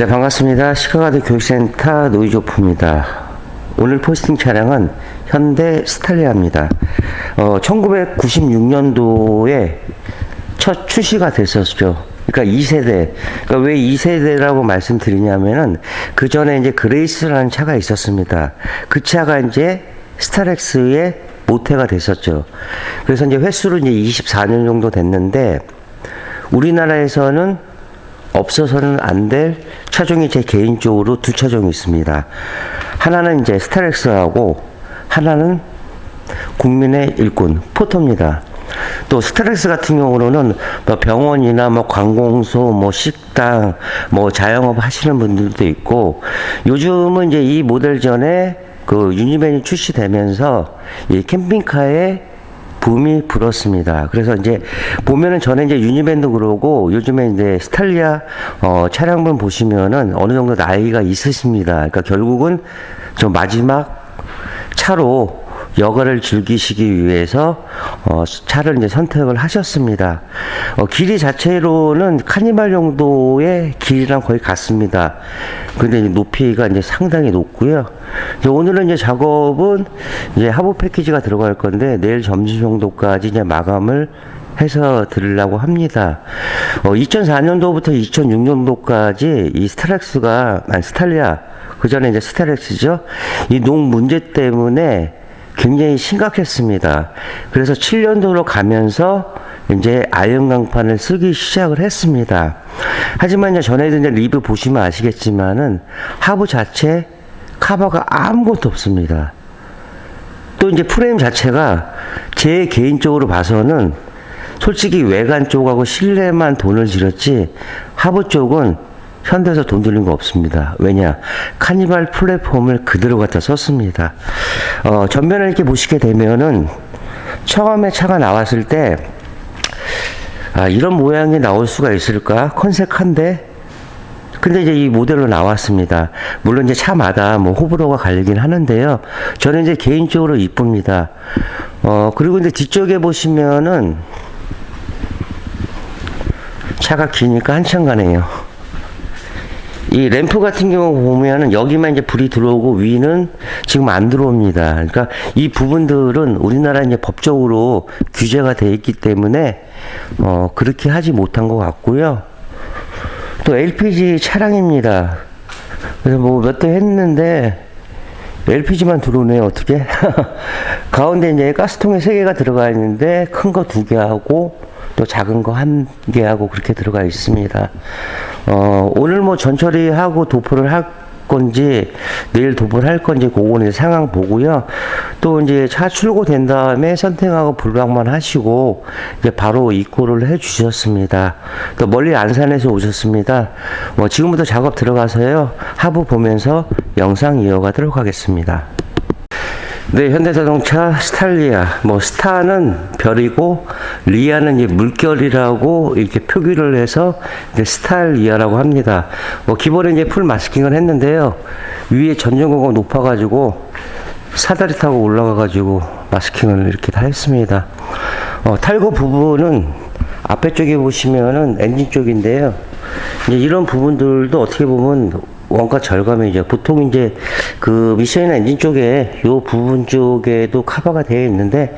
네, 반갑습니다. 시카가드 교육센터 노이조프입니다. 오늘 포스팅 차량은 현대 스탈리아입니다. 어, 1996년도에 첫 출시가 됐었죠. 그러니까 2세대. 그러니까 왜 2세대라고 말씀드리냐면은 그 전에 이제 그레이스라는 차가 있었습니다. 그 차가 이제 스타렉스의 모태가 됐었죠. 그래서 이제 횟수로 이제 24년 정도 됐는데 우리나라에서는 없어서는 안 될 차종이 제 개인적으로 두 차종이 있습니다. 하나는 이제 스타렉스하고 하나는 국민의 일꾼 포터입니다. 또 스타렉스 같은 경우로는 뭐 병원이나 뭐 관공서, 뭐 식당, 뭐 자영업 하시는 분들도 있고 요즘은 이제 이 모델 전에 그 유니밴이 출시되면서 이 캠핑카에 붐이 불었습니다. 그래서 이제 보면은 저는 이제 유니밴도 그러고 요즘에 이제 스탈리아 어, 차량분 보시면은 어느 정도 나이가 있으십니다. 그러니까 결국은 저 마지막 차로 여가를 즐기시기 위해서 어, 차를 이제 선택을 하셨습니다. 어, 길이 자체로는 카니발 정도의 길이랑 거의 같습니다. 근데 이제 높이가 이제 상당히 높고요. 이제 오늘은 이제 작업은 이제 하부 패키지가 들어갈 건데 내일 점심 정도까지 이제 마감을 해서 드리려고 합니다. 어, 2004년도부터 2006년도까지 이 스타렉스가, 아니, 스탈리아, 그 전에 이제 스타렉스죠. 이 농 문제 때문에 굉장히 심각했습니다. 그래서 7년도로 가면서 이제 아연 강판을 쓰기 시작을 했습니다. 하지만 이제 전에도 이제 리뷰 보시면 아시겠지만은 하부 자체 카바가 아무것도 없습니다. 또 이제 프레임 자체가 제 개인적으로 봐서는 솔직히 외관 쪽하고 실내만 돈을 들였지 하부 쪽은 현대에서 돈 들인 거 없습니다. 왜냐? 카니발 플랫폼을 그대로 갖다 썼습니다. 어, 전면을 이렇게 보시게 되면은 처음에 차가 나왔을 때 아, 이런 모양이 나올 수가 있을까? 컨셉한데 근데 이제 이 모델로 나왔습니다. 물론 이제 차마다 뭐 호불호가 갈리긴 하는데요. 저는 이제 개인적으로 이쁩니다. 어, 그리고 이제 뒤쪽에 보시면은 차가 기니까 한참 가네요. 이 램프 같은 경우 보면은 여기만 이제 불이 들어오고 위는 지금 안 들어옵니다. 그러니까 이 부분들은 우리나라 이제 법적으로 규제가 돼 있기 때문에 어 그렇게 하지 못한 것 같고요. 또 LPG 차량입니다. 그래서 뭐 몇 대 했는데 LPG만 들어오네요. 어떻게? 가운데 이제 가스통에 세 개가 들어가 있는데 큰 거 두 개 하고 또 작은 거 한 개 하고 그렇게 들어가 있습니다. 어, 오늘 뭐 전처리 하고 도포를 할 건지 내일 도포를 할 건지 그거는 상황 보고요. 또 이제 차 출고된 다음에 선택하고 불락만 하시고 이제 바로 입고를 해 주셨습니다. 또 멀리 안산에서 오셨습니다. 뭐 지금부터 작업 들어가서요. 하부 보면서 영상 이어가도록 하겠습니다. 네, 현대자동차 스탈리아. 뭐, 스타는 별이고, 리아는 이제 물결이라고 이렇게 표기를 해서 이제 스탈리아라고 합니다. 뭐, 기본에 이제 풀 마스킹을 했는데요. 위에 전전고가 높아가지고, 사다리 타고 올라가가지고, 마스킹을 이렇게 다 했습니다. 어, 탈거 부분은 앞에 쪽에 보시면은 엔진 쪽인데요. 이제 이런 부분들도 어떻게 보면 원가 절감이죠. 보통 이제 그 미션이나 엔진 쪽에 요 부분 쪽에도 커버가 되어 있는데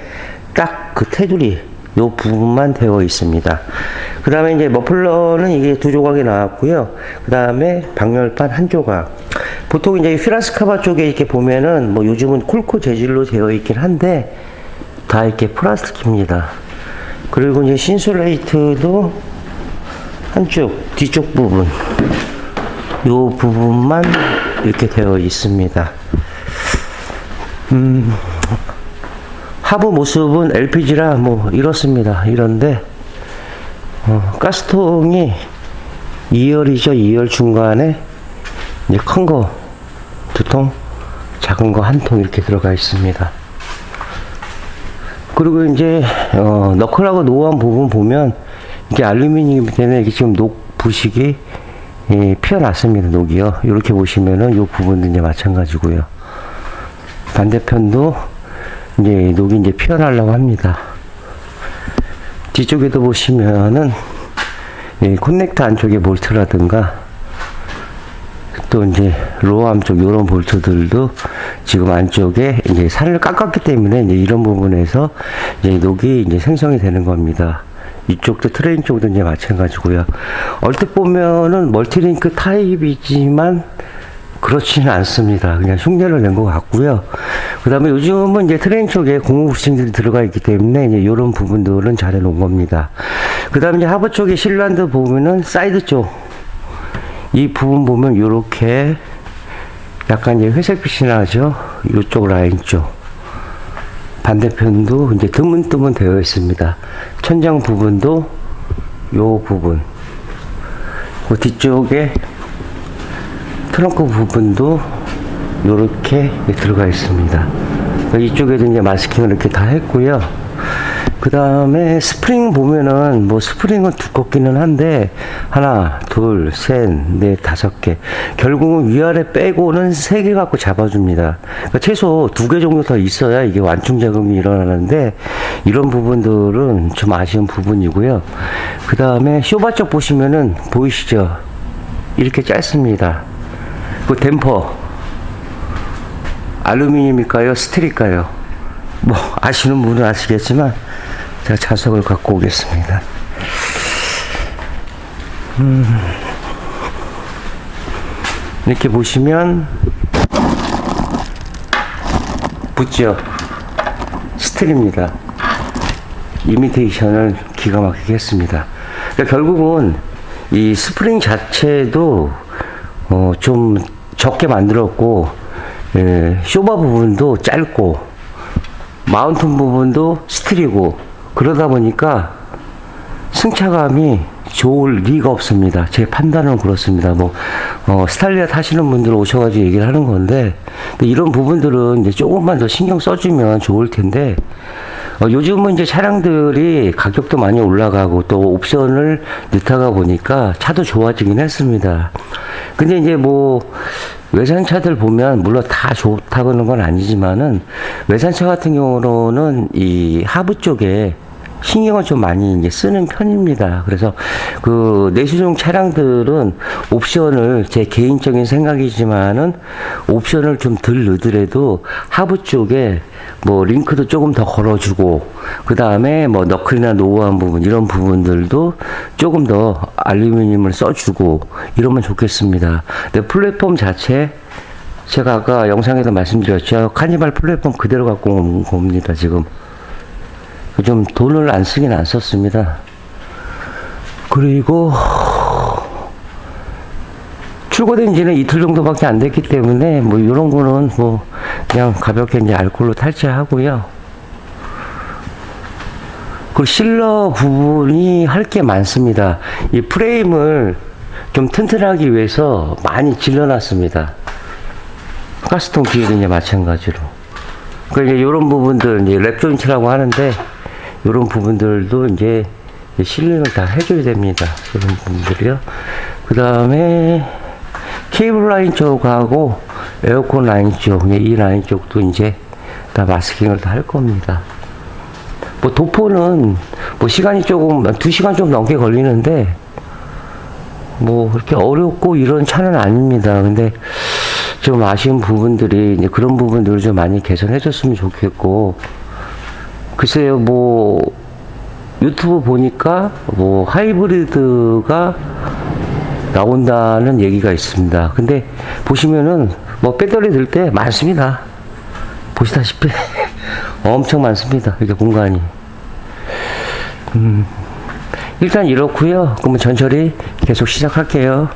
딱 그 테두리 요 부분만 되어 있습니다. 그 다음에 이제 머플러는 이게 두 조각이 나왔고요. 그 다음에 방열판 한 조각. 보통 이제 휘라스 카바 쪽에 이렇게 보면은 뭐 요즘은 콜코 재질로 되어 있긴 한데 다 이렇게 플라스틱입니다. 그리고 이제 신솔레이트도 한쪽 뒤쪽 부분 요 부분만 이렇게 되어 있습니다. 음, 하부 모습은 LPG라 뭐 이렇습니다. 이런데 어, 가스통이 2열이죠. 2열 중간에 이제 큰 거 두 통, 작은 거 한 통 이렇게 들어가 있습니다. 그리고 이제 어, 너클하고 노후한 부분 보면 이게 알루미늄 때문에 이게 지금 녹 부식이 예, 피어났습니다. 녹이요. 이렇게 보시면은 이 부분도 이제 마찬가지고요. 반대편도 이제 녹이 이제 피어나려고 합니다. 뒤쪽에도 보시면은 예, 커넥터 안쪽에 볼트라든가 또 이제 로암 쪽 이런 볼트들도 지금 안쪽에 이제 살을 깎았기 때문에 이제 이런 부분에서 이제 녹이 이제 생성이 되는 겁니다. 이쪽도 트레인 쪽도 이제 마찬가지고요. 얼핏 보면은 멀티링크 타입이지만 그렇지는 않습니다. 그냥 흉내를 낸 것 같고요. 그 다음에 요즘은 이제 트레인 쪽에 고무 부싱들이 들어가 있기 때문에 이제 이런 부분들은 잘 해놓은 겁니다. 그 다음에 이제 하부 쪽에 실란드 보면은 사이드 쪽, 이 부분 보면 이렇게 약간 이제 회색빛이 나죠. 이쪽 라인 쪽. 반대편도 이제 드문드문 되어 있습니다. 천장 부분도 요 부분. 그 뒤쪽에 트렁크 부분도 이렇게 들어가 있습니다. 이쪽에도 이제 마스킹을 이렇게 다 했고요. 그 다음에 스프링 보면은 뭐 스프링은 두껍기는 한데 하나, 둘, 셋, 넷, 다섯 개. 결국은 위아래 빼고는 세 개 갖고 잡아줍니다. 그러니까 최소 두 개 정도 더 있어야 이게 완충 작용이 일어나는데 이런 부분들은 좀 아쉬운 부분이고요. 그 다음에 쇼바 쪽 보시면은 보이시죠? 이렇게 짧습니다. 그 댐퍼 알루미늄일까요? 스틸일까요? 뭐 아시는 분은 아시겠지만 제가 자석을 갖고 오겠습니다. 음, 이렇게 보시면 붙죠. 스틸입니다. 이미테이션을 기가 막히게 했습니다. 그러니까 결국은 이 스프링 자체도 어, 좀 적게 만들었고 예, 쇼바 부분도 짧고 마운튼 부분도 스틸이고 그러다 보니까 승차감이 좋을 리가 없습니다. 제 판단은 그렇습니다. 뭐, 어, 스탈리아 타시는 분들 오셔가지고 얘기를 하는 건데, 이런 부분들은 이제 조금만 더 신경 써주면 좋을 텐데, 어, 요즘은 이제 차량들이 가격도 많이 올라가고 또 옵션을 넣다가 보니까 차도 좋아지긴 했습니다. 근데 이제 뭐, 외산차들 보면 물론 다 좋다고는 건 아니지만은 외산차 같은 경우는 이 하부 쪽에 신경을 좀 많이 이제 쓰는 편입니다. 그래서 그 내수종 차량들은 옵션을 제 개인적인 생각이지만은 옵션을 좀 덜 넣더라도 하부 쪽에 뭐 링크도 조금 더 걸어주고 그 다음에 뭐 너클이나 노후한 부분 이런 부분들도 조금 더 알루미늄을 써주고 이러면 좋겠습니다. 근데 플랫폼 자체 제가 아까 영상에도 말씀드렸죠. 카니발 플랫폼 그대로 갖고 온 겁니다. 지금. 좀 돈을 안 쓰긴 안 썼습니다. 그리고 출고된 지는 이틀 정도밖에 안 됐기 때문에 뭐 이런 거는 뭐 그냥 가볍게 이제 알콜로 탈취하고요. 그 실러 부분이 할 게 많습니다. 이 프레임을 좀 튼튼하기 위해서 많이 질러놨습니다. 가스통 뒤에도 이제 마찬가지로. 그 이제 이런 부분들 이제 랩 조인트라고 하는데 이런 부분들도 이제 실링을 다 해줘야 됩니다. 이런 부분들이요. 그 다음에 케이블 라인 쪽하고 에어컨 라인 쪽, 예, 이 라인 쪽도 이제 다 마스킹을 다 할 겁니다. 뭐 도포는 뭐 시간이 조금 두 시간 좀 넘게 걸리는데 뭐 그렇게 어렵고 이런 차는 아닙니다. 근데 좀 아쉬운 부분들이 이제 그런 부분들을 좀 많이 개선해 줬으면 좋겠고 글쎄요 뭐 유튜브 보니까 뭐 하이브리드가 나온다는 얘기가 있습니다. 근데 보시면은 뭐 배터리 들 때 많습니다. 보시다시피 엄청 많습니다. 이게 공간이. 음, 일단 이렇고요. 그러면 전처리 계속 시작할게요.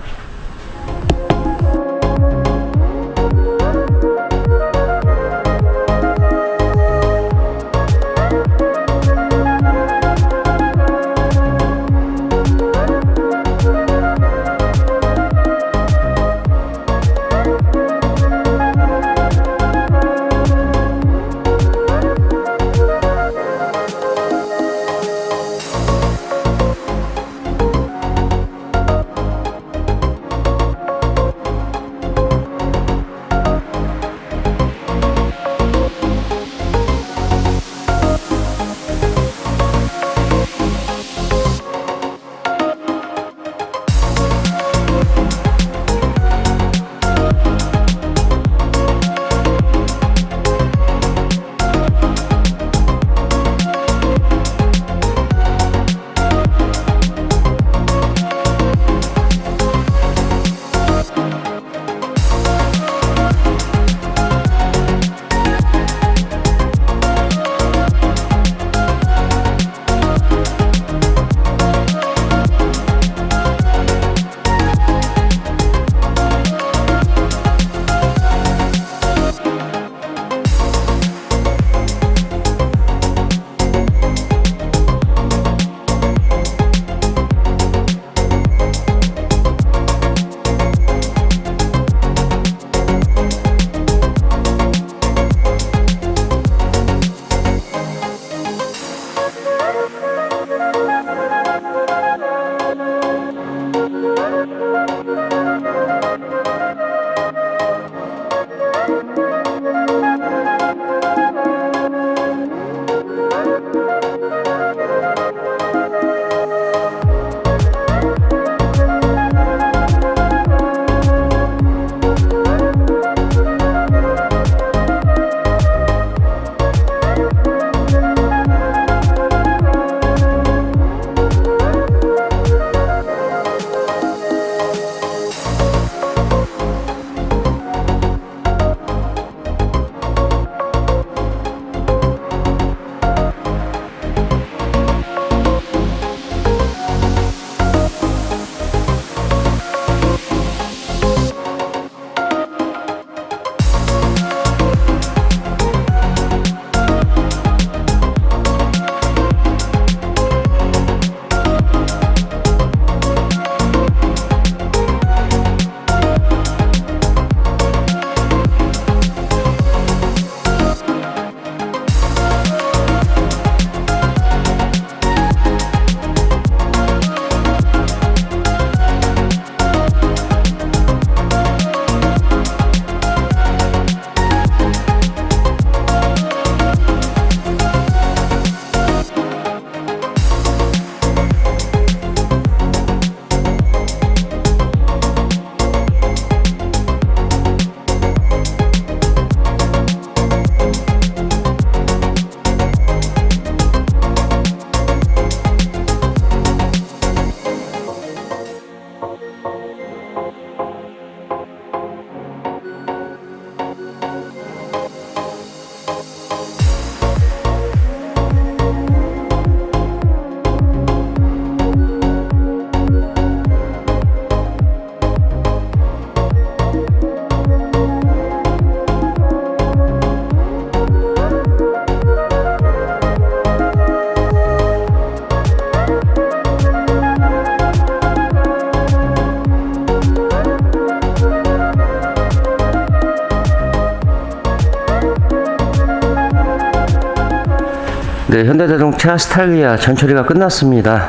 네, 현대자동차 스탈리아 전처리가 끝났습니다.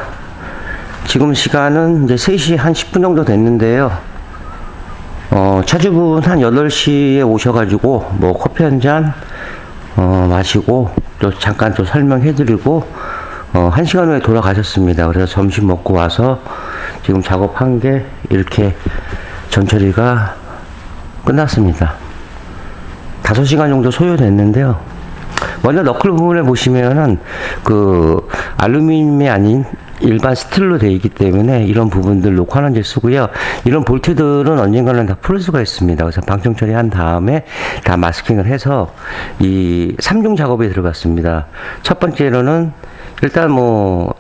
지금 시간은 이제 3시 한 10분 정도 됐는데요. 어, 차주분 한 8시에 오셔가지고, 뭐, 커피 한 잔, 어, 마시고, 또 잠깐 또 설명해드리고, 어, 한 시간 후에 돌아가셨습니다. 그래서 점심 먹고 와서 지금 작업한 게 이렇게 전처리가 끝났습니다. 5시간 정도 소요됐는데요. 먼저 너클 부분에 보시면은 그 알루미늄이 아닌 일반 스틸로 되어 있기 때문에 이런 부분들 녹화는제 쓰고요. 이런 볼트들은 언젠가는 다 풀 수가 있습니다. 그래서 방청 처리한 다음에 다 마스킹을 해서 이 3중 작업에 들어갔습니다. 첫 번째로는 일단 뭐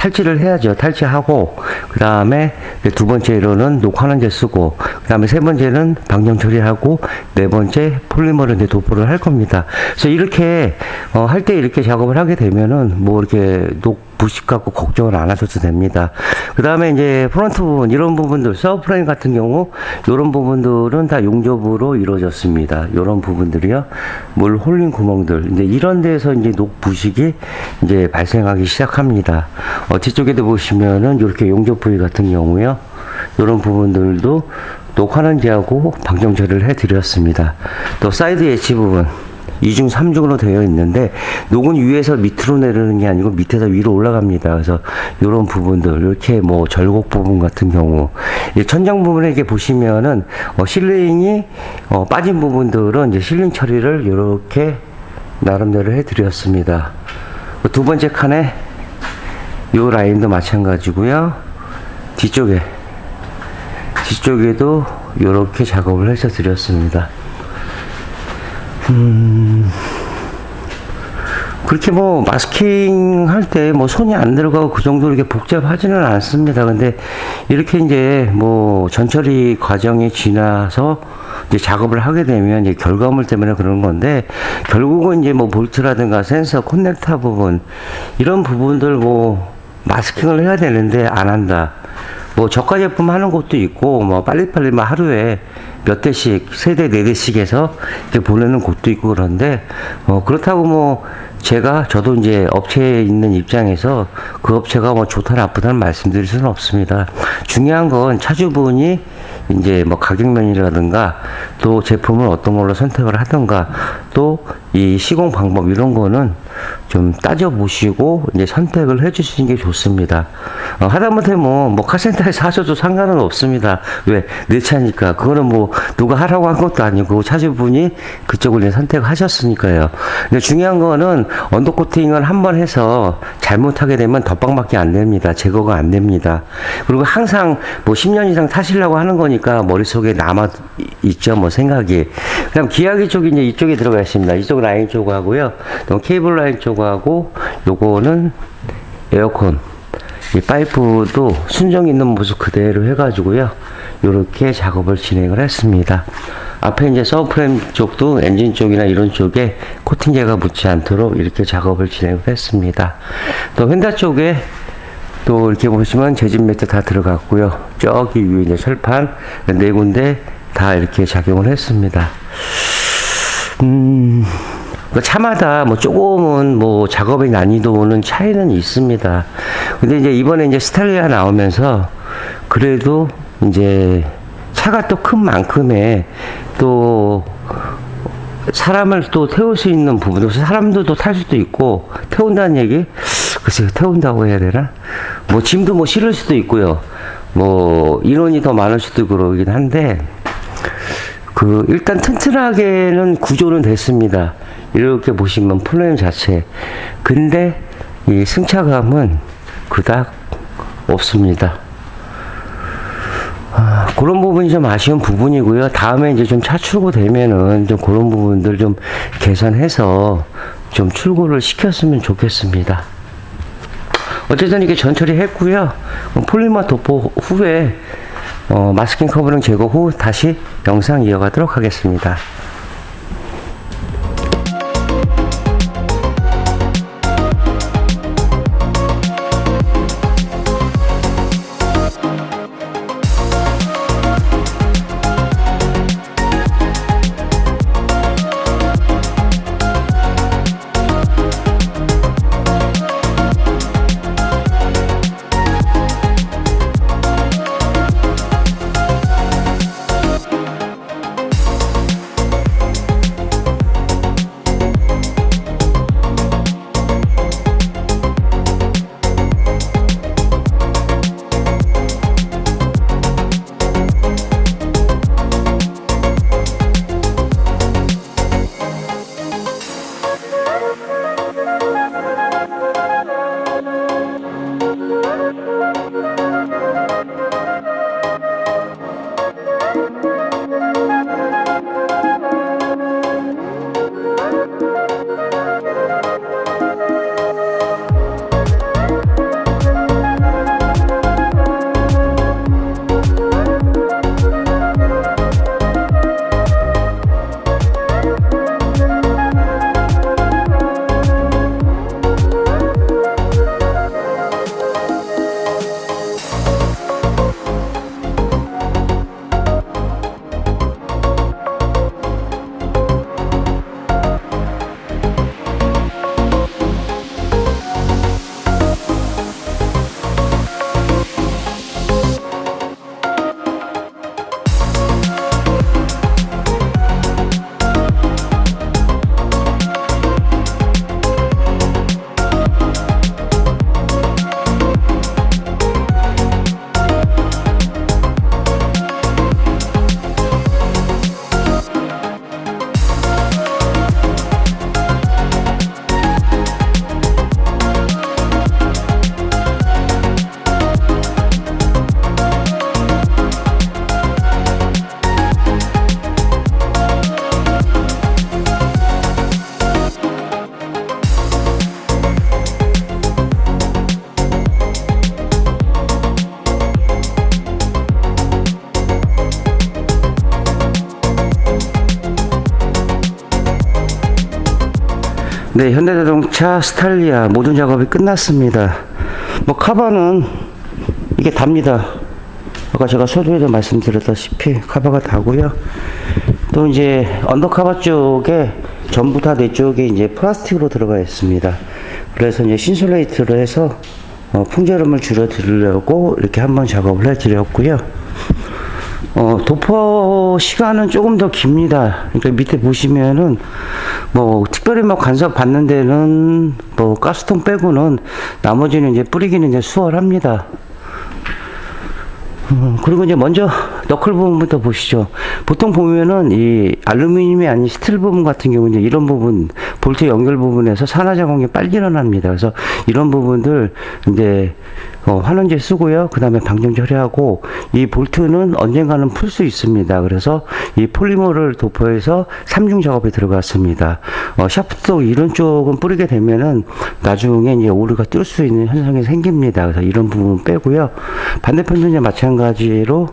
탈취를 해야죠. 탈취하고 그 다음에 두 번째로는 녹화는제 쓰고 그 다음에 세 번째는 방정 처리하고 네 번째 폴리머를 이제 도포를 할 겁니다. 그래서 이렇게 어, 할 때 이렇게 작업을 하게 되면은 뭐 이렇게 녹 부식 갖고 걱정을 안 하셔도 됩니다. 그 다음에 이제 프론트 부분 이런 부분들 서브프레임 같은 경우 이런 부분들은 다 용접으로 이루어졌습니다. 이런 부분들이요 물 홀린 구멍들 이제 이런 데서 이제 녹 부식이 이제 발생하기 시작합니다. 어, 뒤쪽에도 보시면은 이렇게 용접 부위 같은 경우요 이런 부분들도 녹화는지하고 방정 처리를 해드렸습니다. 또 사이드 엣지 부분 이중 삼중으로 되어 있는데 녹은 위에서 밑으로 내리는 게 아니고 밑에서 위로 올라갑니다. 그래서 이런 부분들 이렇게 뭐 절곡 부분 같은 경우 이 천장 부분에 이렇게 보시면은 어, 실링이 어, 빠진 부분들은 이제 실링 처리를 이렇게 나름대로 해드렸습니다. 그두 번째 칸에 이 라인도 마찬가지고요. 뒤쪽에 뒤쪽에도 이렇게 작업을 해서 드렸습니다. 그렇게 뭐 마스킹 할 때 뭐 손이 안 들어가고 그 정도로 이렇게 복잡하지는 않습니다. 근데 이렇게 이제 뭐 전처리 과정이 지나서 이제 작업을 하게 되면 이제 결과물 때문에 그런 건데 결국은 이제 뭐 볼트라든가 센서, 콘넥터 부분 이런 부분들 뭐 마스킹을 해야 되는데 안 한다. 뭐 저가 제품 하는 곳도 있고 뭐 빨리빨리 뭐 하루에 몇 대씩 세 대 네 대씩 해서 이렇게 보내는 곳도 있고 그런데 어 그렇다고 뭐 제가 저도 이제 업체에 있는 입장에서 그 업체가 뭐 좋다 나쁘다는 말씀드릴 수는 없습니다. 중요한 건 차주분이 이제 뭐 가격면이라든가 또 제품을 어떤 걸로 선택을 하든가 또 이 시공 방법 이런 거는 좀 따져보시고 이제 선택을 해주시는 게 좋습니다. 어, 하다못해 뭐, 뭐 카센터에서 하셔도 상관은 없습니다. 왜? 내 차니까. 그거는 뭐 누가 하라고 한 것도 아니고 차주분이 그쪽을 선택하셨으니까요. 근데 중요한 거는 언더 코팅을 한 번 해서 잘못하게 되면 덧방밖에 안 됩니다. 제거가 안 됩니다. 그리고 항상 뭐 10년 이상 타시려고 하는 거니까 머릿속에 남아 있죠. 뭐 생각이. 그다음 기하기 쪽이 이제 이쪽에 들어가 있습니다. 이쪽 라인 쪽하고요. 또 케이블 라인 쪽하고 요거는 에어컨 이 파이프도 순정 있는 모습 그대로 해가지고요. 이렇게 작업을 진행을 했습니다. 앞에 이제 서브프레임 쪽도 엔진 쪽이나 이런 쪽에 코팅제가 묻지 않도록 이렇게 작업을 진행을 했습니다. 또 휀다 쪽에 또 이렇게 보시면 재진 매트 다 들어갔고요. 저기 위에 이제 철판 네 군데 다 이렇게 작용을 했습니다. 음, 그 차마다 뭐 조금은 뭐 작업의 난이도는 차이는 있습니다. 근데 이제 이번에 이제 스탈리아 나오면서 그래도 이제 차가 또 큰 만큼의 또 사람을 또 태울 수 있는 부분, 그래서 사람도 또 탈 수도 있고, 태운다는 얘기? 글쎄요, 태운다고 해야 되나? 뭐, 짐도 뭐 실을 수도 있고요. 뭐, 인원이 더 많을 수도 그러긴 한데, 그, 일단 튼튼하게는 구조는 됐습니다. 이렇게 보시면 플레임 자체. 근데, 이 승차감은 그닥 없습니다. 아, 그런 부분이 좀 아쉬운 부분이고요. 다음에 이제 좀 차 출고 되면은 좀 그런 부분들 좀 개선해서 좀 출고를 시켰으면 좋겠습니다. 어쨌든 이게 전처리 했고요. 어, 폴리머 도포 후에 어, 마스킹 커버링 제거 후 다시 영상 이어가도록 하겠습니다. 네, 현대자동차 스탈리아 모든 작업이 끝났습니다. 뭐 카바는 이게 답니다. 아까 제가 서두에도 말씀드렸다시피 카바가 다고요. 또 이제 언더카바 쪽에 전부 다 내 쪽에 이제 플라스틱으로 들어가 있습니다. 그래서 이제 신솔레이트로 해서 어, 풍절음을 줄여드리려고 이렇게 한번 작업을 해드렸고요. 어, 도포 시간은 조금 더 깁니다. 그러니까 밑에 보시면은 뭐 특별히 뭐 간섭 받는 데는 뭐 가스통 빼고는 나머지는 이제 뿌리기는 이제 수월합니다. 음, 그리고 이제 먼저 너클 부분부터 보시죠. 보통 보면은 이 알루미늄이 아닌 스틸 부분 같은 경우 이제 이런 부분 볼트 연결 부분에서 산화 작용이 빨리 일어납니다. 그래서 이런 부분들 이제 어, 환원제 쓰고요. 그 다음에 방정 처리하고 이 볼트는 언젠가는 풀 수 있습니다. 그래서 이 폴리머를 도포해서 삼중 작업에 들어갔습니다. 어, 샤프트 이런 쪽은 뿌리게 되면은 나중에 이제 오류가 뜰 수 있는 현상이 생깁니다. 그래서 이런 부분 빼고요. 반대편도 이제 마찬가지로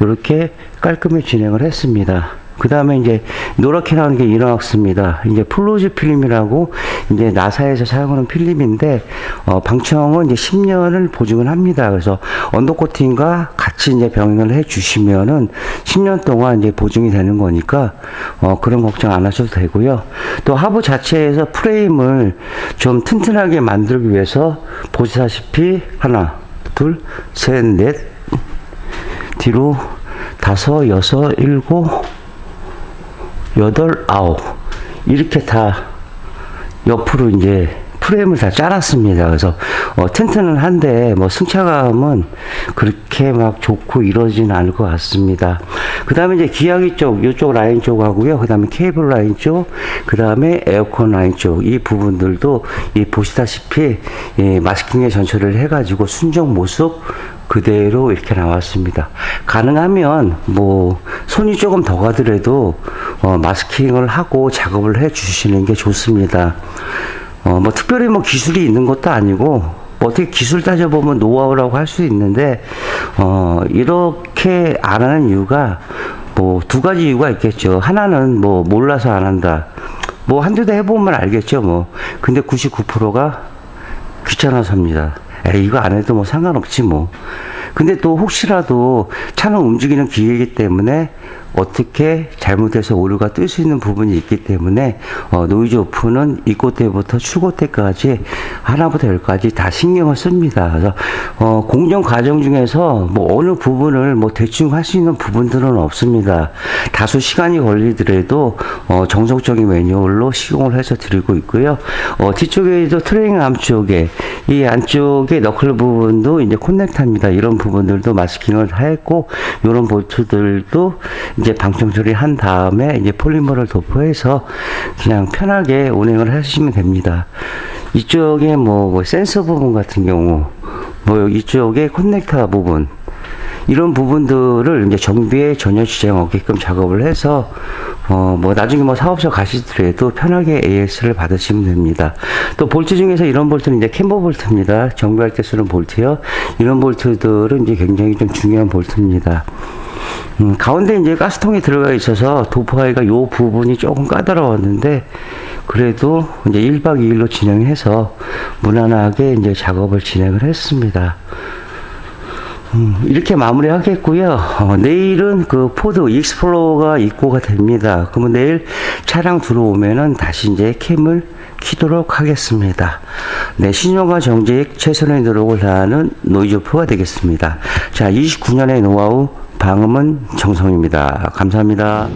이렇게 깔끔히 진행을 했습니다. 그 다음에 이제 노랗게 나오는 게 이너왁스입니다. 이제 플로즈 필름이라고 이제 나사에서 사용하는 필름인데, 어, 방청은 이제 10년을 보증을 합니다. 그래서 언더 코팅과 같이 이제 병행을 해 주시면은 10년 동안 이제 보증이 되는 거니까, 어, 그런 걱정 안 하셔도 되고요. 또 하부 자체에서 프레임을 좀 튼튼하게 만들기 위해서 보시다시피 하나, 둘, 셋, 넷, 뒤로 다섯, 여섯, 일곱, 여덟, 아홉 이렇게 다 옆으로 이제 프레임을 다 짜놨습니다. 그래서 어, 튼튼은 한데 뭐 승차감은 그렇게 막 좋고 이러지는 않을 것 같습니다. 그 다음에 이제 기하기 쪽, 이쪽 라인 쪽 하고요. 그 다음에 케이블 라인 쪽, 그 다음에 에어컨 라인 쪽 이 부분들도 이 보시다시피 이 마스킹에 전처리를 해가지고 순정 모습 그대로 이렇게 나왔습니다. 가능하면 뭐 손이 조금 더 가더라도 어, 마스킹을 하고 작업을 해 주시는 게 좋습니다. 어, 뭐 특별히 뭐 기술이 있는 것도 아니고 뭐 어떻게 기술 따져보면 노하우라고 할 수 있는데 어, 이렇게 안 하는 이유가 뭐 두 가지 이유가 있겠죠. 하나는 뭐 몰라서 안 한다. 뭐 한두 대 해보면 알겠죠. 뭐 근데 99%가 귀찮아서 합니다. 에이, 이거 안 해도 뭐 상관없지 뭐. 근데 또 혹시라도 차는 움직이는 기계이기 때문에 어떻게 잘못해서 오류가 뜰 수 있는 부분이 있기 때문에 어, 노이즈 오프는 입고 때부터 출고 때까지 하나부터 열까지 다 신경을 씁니다. 그래서 어, 공정 과정 중에서 뭐 어느 부분을 뭐 대충 할 수 있는 부분들은 없습니다. 다소 시간이 걸리더라도 어, 정석적인 매뉴얼로 시공을 해서 드리고 있고요. 어, 뒤쪽에도 트레이닝 암 쪽에 이 안쪽에 너클 부분도 이제 콘넥터입니다. 이런 부분들도 마스킹을 다 했고 이런 볼트들도 이제 방청 처리한 다음에 이제 폴리머를 도포해서 그냥 편하게 운행을 하시면 됩니다. 이쪽에 뭐, 뭐 센서 부분 같은 경우 뭐 이쪽에 커넥터 부분 이런 부분들을 이제 정비에 전혀 지장 없게끔 작업을 해서 어 뭐 나중에 뭐 사업소 가시더라도 편하게 AS를 받으시면 됩니다. 또 볼트 중에서 이런 볼트는 이제 캠버 볼트입니다. 정비할 때 쓰는 볼트요. 이런 볼트들은 이제 굉장히 좀 중요한 볼트입니다. 음, 가운데 이제 가스통이 들어가 있어서 도포하기가 요 부분이 조금 까다로웠는데 그래도 이제 1박 2일로 진행해서 무난하게 이제 작업을 진행을 했습니다. 음, 이렇게 마무리 하겠고요. 어, 내일은 그 포드 익스플로어가 입고가 됩니다. 그러면 내일 차량 들어오면은 다시 이제 캠을 키도록 하겠습니다. 네, 신용과 정직 최선의 노력을 다하는 노이즈표가 되겠습니다. 자, 29년의 노하우 방음은 정성입니다. 감사합니다.